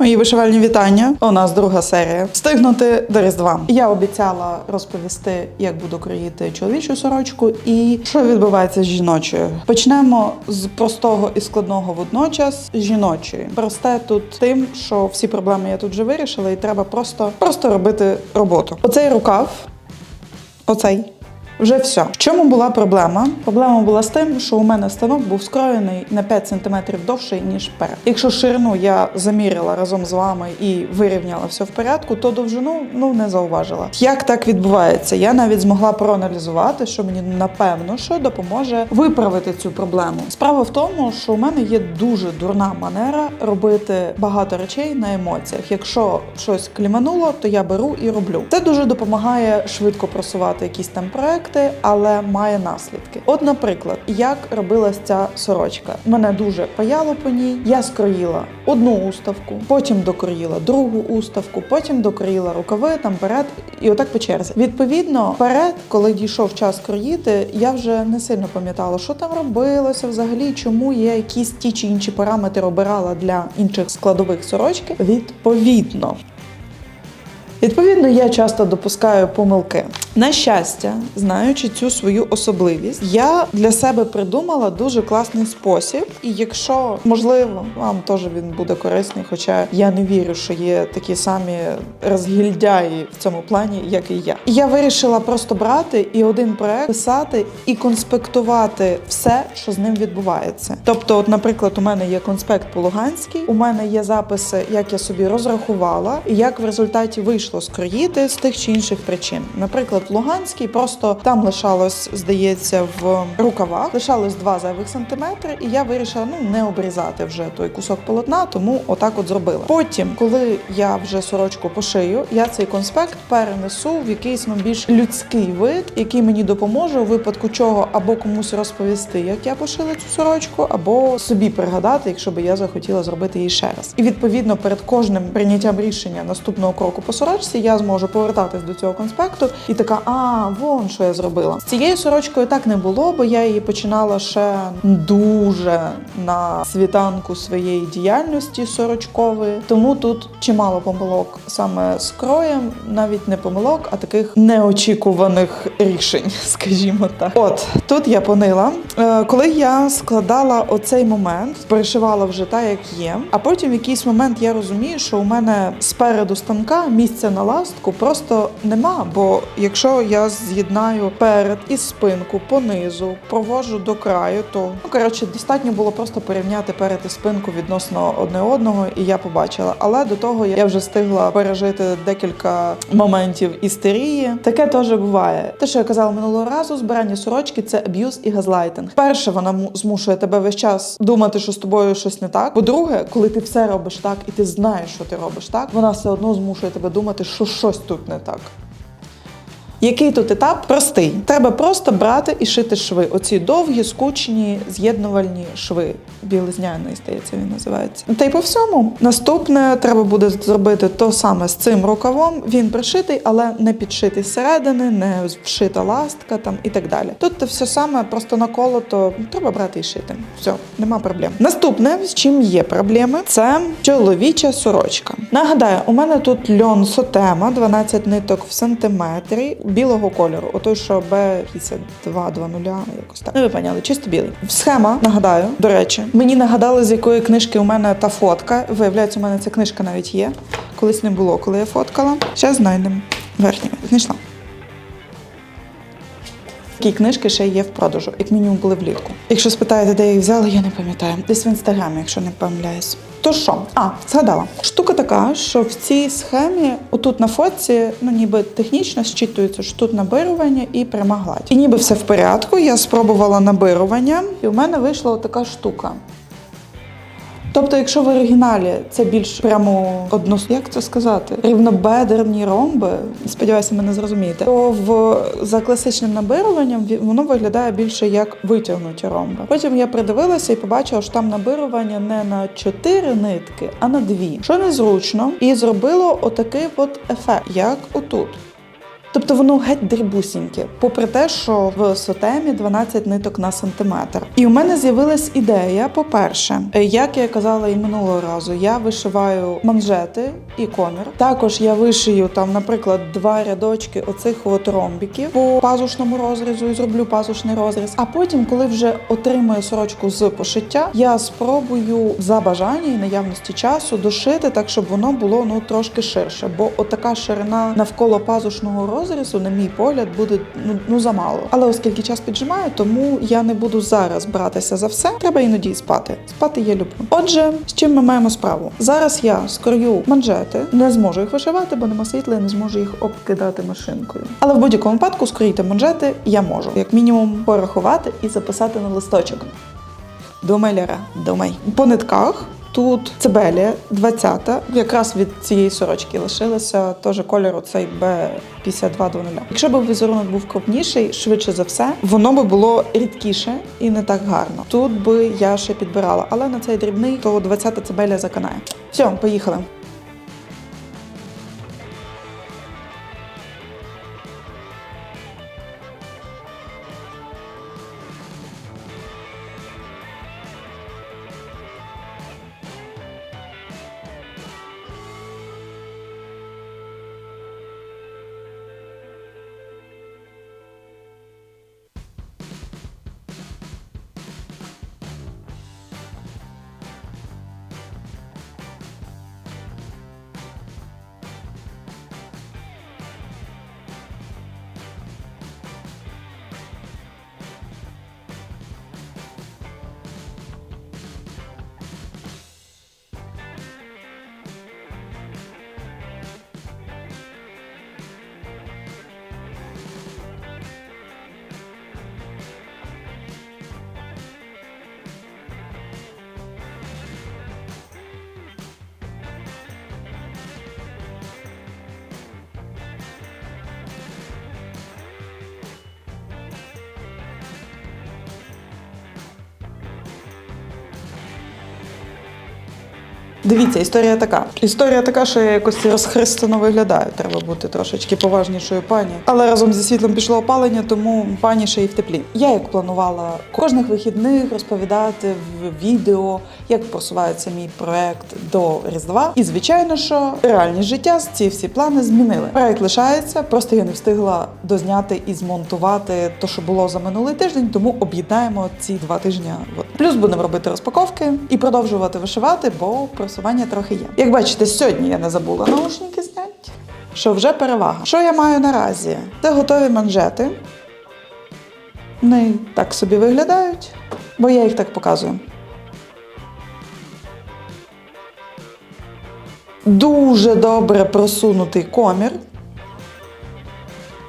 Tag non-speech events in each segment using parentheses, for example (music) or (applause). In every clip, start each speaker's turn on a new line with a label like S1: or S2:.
S1: Мої вишивальні вітання. У нас друга серія. Встигнути до Різдва. Я обіцяла розповісти, як буду кроїти чоловічу сорочку і що відбувається з жіночою. Почнемо з простого і складного водночас з жіночої. Просте тут тим, що всі проблеми я тут вже вирішила, і треба просто, просто робити роботу. Оцей рукав, оцей. Вже все. В чому була проблема? Проблема була з тим, що у мене станок був скроєний на 5 см довший, ніж перед. Якщо ширину я заміряла разом з вами і вирівняла все в порядку, то довжину ну не зауважила. Як так відбувається? Я навіть змогла проаналізувати, що мені напевно що допоможе виправити цю проблему. Справа в тому, що у мене є дуже дурна манера робити багато речей на емоціях. Якщо щось клімануло, то я беру і роблю. Це дуже допомагає швидко просувати якісь там проекти, але має наслідки. От, наприклад, як робилась ця сорочка. Мене дуже паяло по ній. Я скроїла одну уставку, потім докроїла другу уставку, потім докроїла рукави там перед, і отак по черзі. Відповідно, перед, коли дійшов час кроїти, я вже не сильно пам'ятала, що там робилося взагалі, чому я якісь ті чи інші параметри обирала для інших складових сорочки. Відповідно. Відповідно, я часто допускаю помилки. На щастя, знаючи цю свою особливість, я для себе придумала дуже класний спосіб. І якщо можливо, вам теж він буде корисний, хоча я не вірю, що є такі самі розгільдяї в цьому плані, як і я. Я вирішила просто брати і один проект писати і конспектувати все, що з ним відбувається. Тобто, от, наприклад, у мене є конспект по Луганській, у мене є записи, як я собі розрахувала, і як в результаті вийшло скроїти з тих чи інших причин. Наприклад, в Луганській просто там лишалось, здається, в рукавах лишалось 2 зайвих сантиметри, і я вирішила ну не обрізати вже той кусок полотна, тому отак от зробила. Потім, коли я вже сорочку пошию, я цей конспект перенесу в якийсь ну, більш людський вид, який мені допоможе у випадку чого або комусь розповісти, як я пошила цю сорочку, або собі пригадати, якщо би я захотіла зробити її ще раз. І відповідно перед кожним прийняттям рішення наступного кроку по сорочці я зможу повертатись до цього конспекту і така, а вон що я зробила. З цією сорочкою так не було, бо я її починала ще дуже на світанку своєї діяльності сорочкової. Тому тут чимало помилок саме з кроєм, навіть не помилок, а таких неочікуваних рішень, (laughs) скажімо так. От тут я понила. Е, Коли я складала оцей момент, перешивала вже так, як є. А потім в якийсь момент я розумію, що у мене спереду станка місця на ластку просто нема. Бо якщо я з'єднаю перед і спинку понизу, провожу до краю, то ну коротше достатньо було просто порівняти перед і спинку відносно одне одного, і я побачила. Але до того я вже встигла пережити декілька моментів істерії. Таке теж буває. Те, що я казала минулого разу, збирання сорочки це аб'юз і газлайтинг. Перше, вона му- змушує тебе весь час думати, що з тобою щось не так. По-друге, коли ти все робиш так і ти знаєш, що ти робиш так, вона все одно змушує тебе думати, що щось тут не так. Який тут етап? Простий. Треба просто брати і шити шви. Оці довгі, скучні, з'єднувальні шви. Білизняний, здається, він називається. Та й по всьому. Наступне треба буде зробити то саме з цим рукавом. Він пришитий, але не підшитий зсередини, не вшита ластка там і так далі. Тут все саме просто наколото. Треба брати і шити. Все, нема проблем. Наступне, з чим є проблеми, це чоловіча сорочка. Нагадаю, у мене тут льон сотема, 12 ниток в сантиметрі білого кольору. Отой, що B5220, якось так. Ну, ви поняли, чисто білий. Схема, нагадаю, до речі, мені нагадали, з якої книжки у мене та фотка. Виявляється, у мене ця книжка навіть є. Колись не було, коли я фоткала. Зараз знайдемо. Верхню. Знайшла. Такі книжки ще є в продажу, як мінімум були влітку. Якщо спитаєте, де я їх взяла, я не пам'ятаю. Десь в інстаграмі, якщо не помиляюсь. То що? А, згадала. Штука така, що в цій схемі, отут на фотці, ну ніби технічно зчитується, що тут набирування і пряма гладь. І ніби все в порядку. Я спробувала набирування, і у мене вийшла така штука. Тобто, якщо в оригіналі це більш прямо одно, як це сказати, рівнобедерні ромби, сподіваюся, мене зрозумієте, то в за класичним набируванням воно виглядає більше як витягнуті ромби. Потім я придивилася і побачила, що там набирування не на чотири нитки, а на дві, що незручно, і зробило отакий от ефект, як отут. Тобто воно геть дрібусіньке, попри те, що в сотемі 12 ниток на сантиметр. І у мене з'явилась ідея. По-перше, е, як я казала і минулого разу, я вишиваю манжети і комір. Також я вишию там, наприклад, два рядочки оцих от ромбіків по пазушному розрізу і зроблю пазушний розріз. А потім, коли вже отримую сорочку з пошиття, я спробую за бажання і наявності часу дошити так, щоб воно було ну трошки ширше. Бо отака ширина навколо пазушного розрізу, на мій погляд, буде ну, ну замало. Але оскільки час піджимає, тому я не буду зараз братися за все. Треба іноді спати. Спати я люблю. Отже, з чим ми маємо справу? Зараз я скрою манжети, не зможу їх вишивати, бо нема світла, і не зможу їх обкидати машинкою. Але в будь-якому випадку скроїти манжети я можу, як мінімум, порахувати і записати на листочок. Думай, Лера, думай. По нитках тут цибелія 20 якраз від цієї сорочки лишилася теж кольору цей B5220. Якщо б візерунок був крупніший, швидше за все, воно би було рідкіше і не так гарно. Тут би я ще підбирала, але на цей дрібний, то 20 цибелія заканає. Все, поїхали. Дивіться, історія така. Історія така, що я якось розхристано виглядаю. Треба бути трошечки поважнішою пані. Але разом зі світлом пішло опалення, тому пані ще й в теплі. Я як планувала кожних вихідних розповідати в відео, як просувається мій проект до Різдва. І звичайно, що реальність життя ці всі плани змінили. Проект лишається, просто я не встигла дозняти і змонтувати те, що було за минулий тиждень, тому об'єднаємо ці два тижні. Плюс будемо робити розпаковки і продовжувати вишивати, бо просування трохи є. Як бачите, сьогодні я не забула наушники зняти. Що вже перевага. Що я маю наразі? Це готові манжети. Вони так собі виглядають, бо я їх так показую. Дуже добре просунутий комір.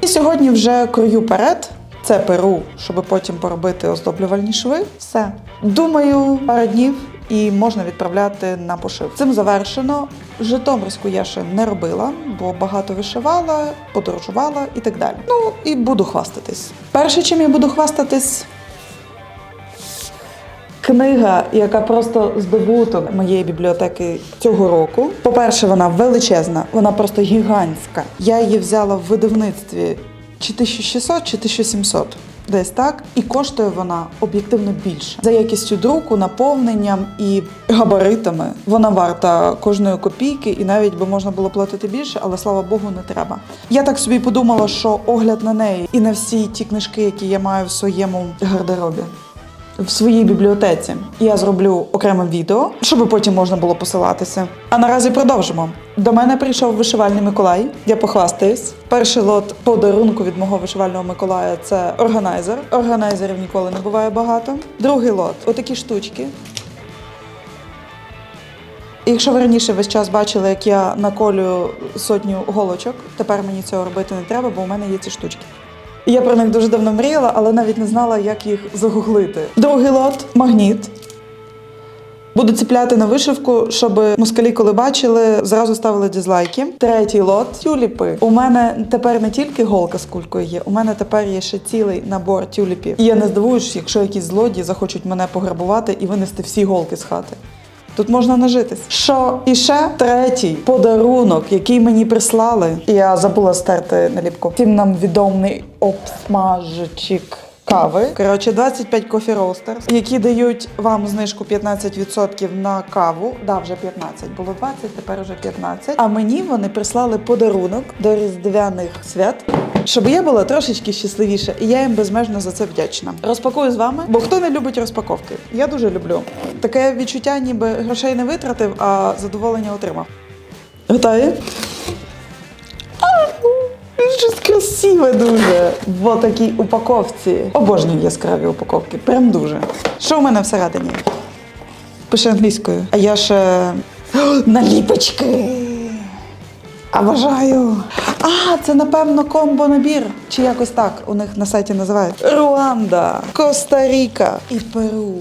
S1: І сьогодні вже крою перед. Це перу, щоб потім поробити оздоблювальні шви. Все. Думаю, пару днів і можна відправляти на пошив. Цим завершено. Житомирську я ще не робила, бо багато вишивала, подорожувала і так далі. Ну і буду хвастатись. Перше, чим я буду хвастатись, Книга, яка просто здобуток моєї бібліотеки цього року. По-перше, вона величезна, вона просто гігантська. Я її взяла в видавництві чи 1600, чи 1700. Десь так, і коштує вона об'єктивно більше за якістю друку, наповненням і габаритами. Вона варта кожної копійки, і навіть би можна було платити більше, але слава Богу, не треба. Я так собі подумала, що огляд на неї і на всі ті книжки, які я маю в своєму гардеробі, в своїй бібліотеці. Я зроблю окреме відео, щоб потім можна було посилатися. А наразі продовжимо. До мене прийшов вишивальний Миколай. Я похвастаюсь. Перший лот подарунку від мого вишивального Миколая це органайзер. Органайзерів ніколи не буває багато. Другий лот отакі штучки. Якщо ви раніше весь час бачили, як я наколюю сотню голочок, тепер мені цього робити не треба, бо у мене є ці штучки. Я про них дуже давно мріяла, але навіть не знала, як їх загуглити. Другий лот магніт. Буду ціпляти на вишивку, щоб москалі, коли бачили, зразу ставили дизлайки. Третій лот тюліпи. У мене тепер не тільки голка з кулькою є, у мене тепер є ще цілий набор тюліпів. І я не здивуюсь, якщо якісь злодії захочуть мене пограбувати і винести всі голки з хати. Тут можна нажитись. Що і ще третій подарунок, який мені прислали. Я забула стерти наліпку. Всім нам відомий обсмажчик. Кави, коротше, 25 Coffee Roasters, які дають вам знижку 15% на каву. Да, вже 15, було 20, тепер вже 15. А мені вони прислали подарунок до різдвяних свят, щоб я була трошечки щасливіша, і я їм безмежно за це вдячна. Розпакую з вами, бо хто не любить розпаковки? Я дуже люблю. Таке відчуття, ніби грошей не витратив, а задоволення отримав. Готові? Щось красиве дуже в такій упаковці. Обожнюю яскраві упаковки. Прям дуже. Що в мене всередині? Пише англійською. А я ще. (gasps) Наліпочки. Обожаю. А, це напевно комбо-набір. Чи якось так у них на сайті називають. Руанда, Коста-Ріка і Перу.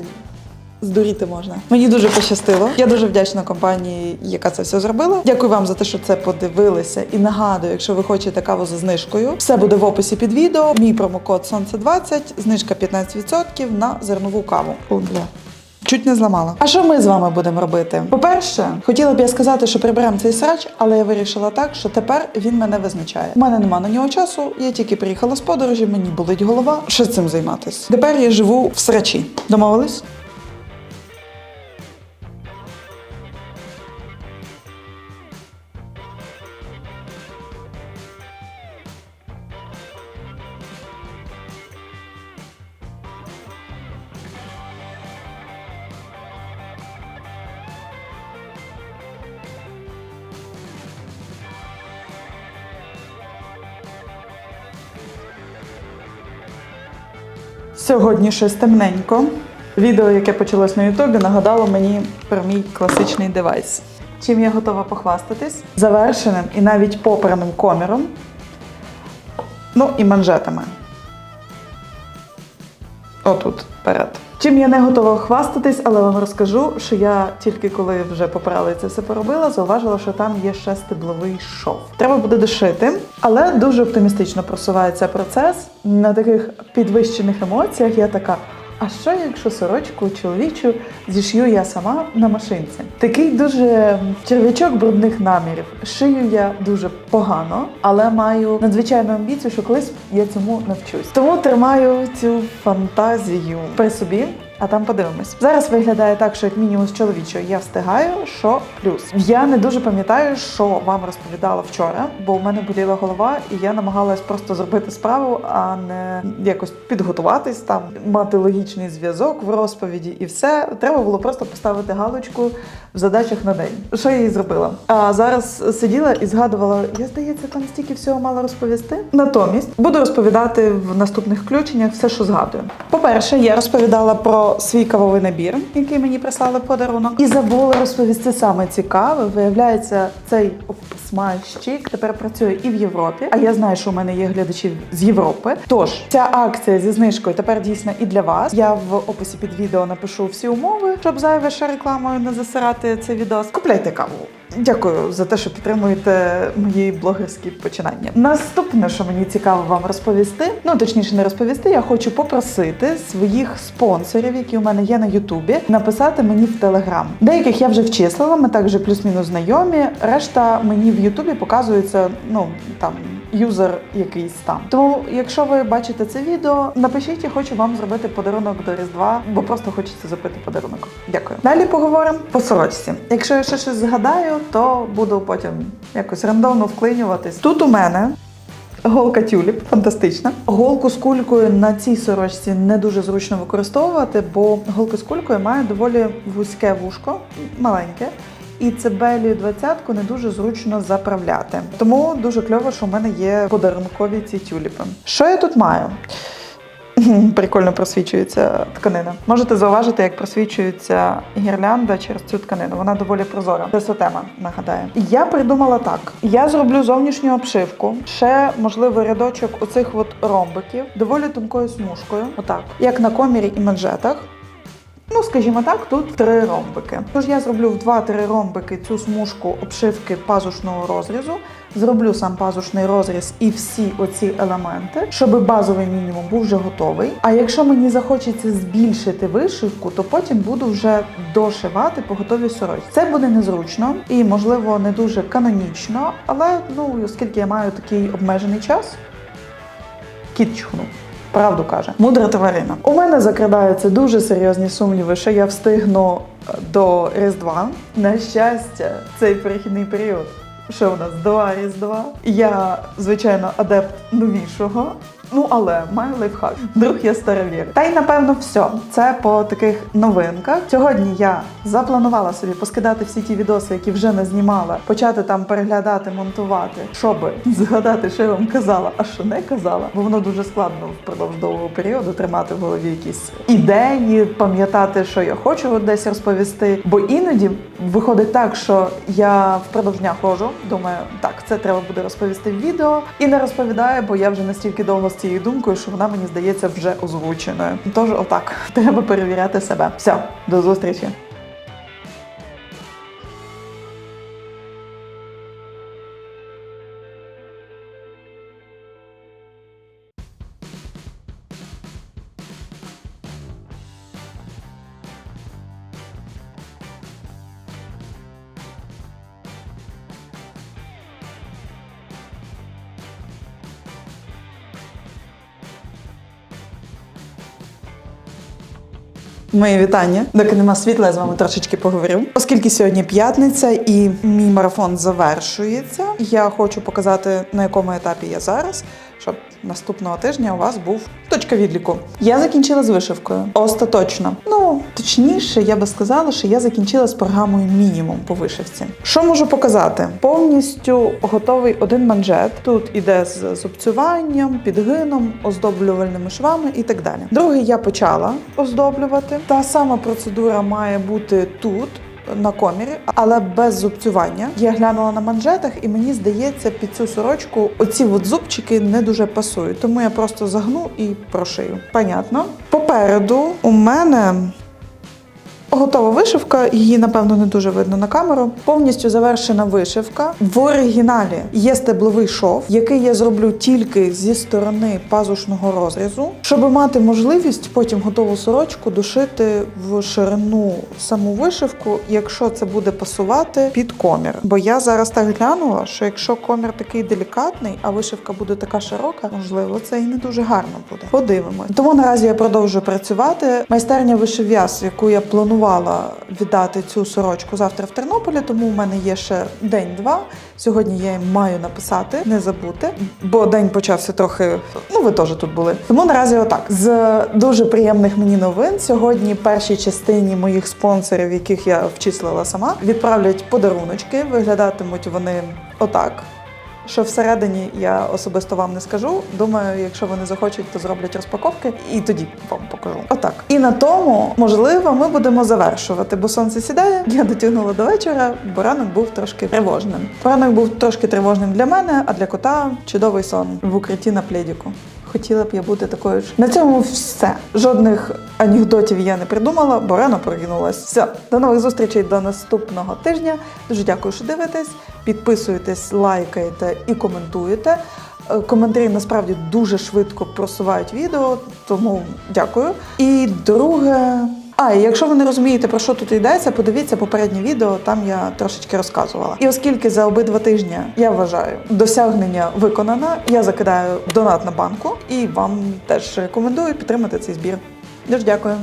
S1: Здуріти можна. Мені дуже пощастило. Я дуже вдячна компанії, яка це все зробила. Дякую вам за те, що це подивилися. І нагадую, якщо ви хочете каву за знижкою, все буде в описі під відео. Мій промокод Сонце 20 знижка 15% на зернову каву. О, бля. Чуть не зламала. А що ми з вами будемо робити? По-перше, хотіла б я сказати, що приберемо цей срач, але я вирішила так, що тепер він мене визначає. У мене нема на нього часу. Я тільки приїхала з подорожі, мені болить голова. Що цим займатися? Тепер я живу в срачі. Домовились? Сьогодні щось темненько. Відео, яке почалось на Ютубі, нагадало мені про мій класичний девайс. Чим я готова похвастатись? Завершеним і навіть попраним коміром. Ну і манжетами. Отут перед. Чим я не готова хвастатись, але вам розкажу, що я тільки коли вже попрала це все поробила, зауважила, що там є ще стебловий шов. Треба буде дошити, але дуже оптимістично просувається процес. На таких підвищених емоціях я така. А що, якщо сорочку чоловічу зішью я сама на машинці? Такий дуже черв'ячок брудних намірів. Шию я дуже погано, але маю надзвичайну амбіцію, що колись я цьому навчусь. Тому тримаю цю фантазію при собі. А там подивимось. Зараз виглядає так, що як мінімум з чоловічою я встигаю. Що плюс? Я не дуже пам'ятаю, що вам розповідала вчора, бо в мене боліла голова, і я намагалась просто зробити справу, а не якось підготуватись там, мати логічний зв'язок в розповіді, і все. Треба було просто поставити галочку в задачах на день. Що я і зробила? А зараз сиділа і згадувала, я здається, там стільки всього мала розповісти. Натомість буду розповідати в наступних включеннях все, що згадую. По-перше, я розповідала про свій кавовий набір, який мені прислали в подарунок, і забула розповісти саме цікаве. Виявляється, цей смальщик тепер працює і в Європі. А я знаю, що у мене є глядачі з Європи. Тож ця акція зі знижкою тепер дійсна і для вас. Я в описі під відео напишу всі умови, щоб зайве ще рекламою не засирати цей відео. Купляйте каву. Дякую за те, що підтримуєте мої блогерські починання. Наступне, що мені цікаво вам розповісти, ну точніше, не розповісти, я хочу попросити своїх спонсорів, які у мене є на Ютубі, написати мені в Телеграм. Деяких я вже вчислила, ми також плюс-мінус знайомі. Решта мені в Ютубі показується, ну там. Юзер якийсь там. Тому, якщо ви бачите це відео, напишіть, я хочу вам зробити подарунок до Різдва, бо просто хочеться зробити подарунок. Дякую. Далі поговоримо по сорочці. Якщо я ще щось згадаю, то буду потім якось рандомно вклинюватись. Тут у мене. Голка тюліп, фантастична. Голку з кулькою на цій сорочці не дуже зручно використовувати, бо голка з кулькою має доволі вузьке вушко, маленьке. І цибелію двадцятку не дуже зручно заправляти. Тому дуже кльово, що в мене є подарункові ці тюліпи. Що я тут маю? (laughs) Прикольно просвічується тканина. Можете зауважити, як просвічується гірлянда через цю тканину. Вона доволі прозора. Це все тема, нагадаю. Я придумала так: я зроблю зовнішню обшивку, ще можливо рядочок оцих от ромбиків, доволі тонкою смужкою. Отак, як на комірі і манжетах. Ну, скажімо так, тут три ромбики. Тож я зроблю в 2-3 ромбики цю смужку обшивки пазушного розрізу. Зроблю сам пазушний розріз і всі оці елементи, щоб базовий мінімум був вже готовий. А якщо мені захочеться збільшити вишивку, то потім буду вже дошивати по готовій сорочці. Це буде незручно і, можливо, не дуже канонічно, але ну оскільки я маю такий обмежений час, кіт чхнув. Правду каже, мудра тварина. У мене закрадаються дуже серйозні сумніви, що я встигну е, до Різдва. На щастя, цей перехідний період. Що у нас два різдва? Я, звичайно, адепт новішого. Ну, але маю лайфхак. Друг я старовір. Та й напевно все. Це по таких новинках. Сьогодні я запланувала собі поскидати всі ті відоси, які вже не знімала, почати там переглядати, монтувати, щоб згадати, що я вам казала, а що не казала. Бо воно дуже складно впродовж довгого періоду тримати в голові якісь ідеї, пам'ятати, що я хочу десь розповісти. Бо іноді виходить так, що я впродовж дня ходжу, думаю, так, це треба буде розповісти в відео, і не розповідаю, бо я вже настільки довго з цією думкою, що вона мені здається вже озвученою. Тож, отак, (laughs) треба перевіряти себе. Все, до зустрічі. Мої вітання. Доки нема світла, я з вами трошечки поговорю. Оскільки сьогодні п'ятниця і мій марафон завершується, я хочу показати на якому етапі я зараз, наступного тижня у вас був точка відліку. Я закінчила з вишивкою. Остаточно. Ну, точніше, я би сказала, що я закінчила з програмою мінімум по вишивці. Що можу показати? Повністю готовий один манжет. Тут іде з зубцюванням, підгином, оздоблювальними швами і так далі. Другий я почала оздоблювати. Та сама процедура має бути тут. На комірі, але без зубцювання. Я глянула на манжетах, і мені здається, під цю сорочку оці от зубчики не дуже пасують. Тому я просто загну і прошию. Понятно. Попереду у мене Готова вишивка, її напевно не дуже видно на камеру. Повністю завершена вишивка. В оригіналі є стебловий шов, який я зроблю тільки зі сторони пазушного розрізу, щоб мати можливість потім готову сорочку дошити в ширину саму вишивку, якщо це буде пасувати під комір. Бо я зараз так глянула, що якщо комір такий делікатний, а вишивка буде така широка, можливо, це і не дуже гарно буде. Подивимось. Тому наразі я продовжую працювати. Майстерня вишив'яс, яку я планувала віддати цю сорочку завтра в Тернополі, тому у мене є ще день-два. Сьогодні я їм маю написати, не забути, бо день почався трохи. Ну, ви теж тут були. Тому наразі отак. З дуже приємних мені новин сьогодні першій частині моїх спонсорів, яких я вчислила сама, відправлять подаруночки. Виглядатимуть вони отак. Що всередині я особисто вам не скажу. Думаю, якщо вони захочуть, то зроблять розпаковки і тоді вам покажу. Отак. І на тому, можливо, ми будемо завершувати, бо сонце сідає. Я дотягнула до вечора, бо ранок був трошки тривожним. Ранок був трошки тривожним для мене, а для кота чудовий сон в укритті на пледіку. Хотіла б я бути такою ж. На цьому все. Жодних анекдотів я не придумала, бо рано прокинулась. Все, до нових зустрічей до наступного тижня. Дуже дякую, що дивитесь. Підписуєтесь, лайкаєте і коментуєте. Е, Коментарі насправді дуже швидко просувають відео, тому дякую. І друге. А, і якщо ви не розумієте, про що тут йдеться, подивіться попереднє відео, там я трошечки розказувала. І оскільки за обидва тижні я вважаю, досягнення виконано, я закидаю донат на банку і вам теж рекомендую підтримати цей збір. Дуже дякую.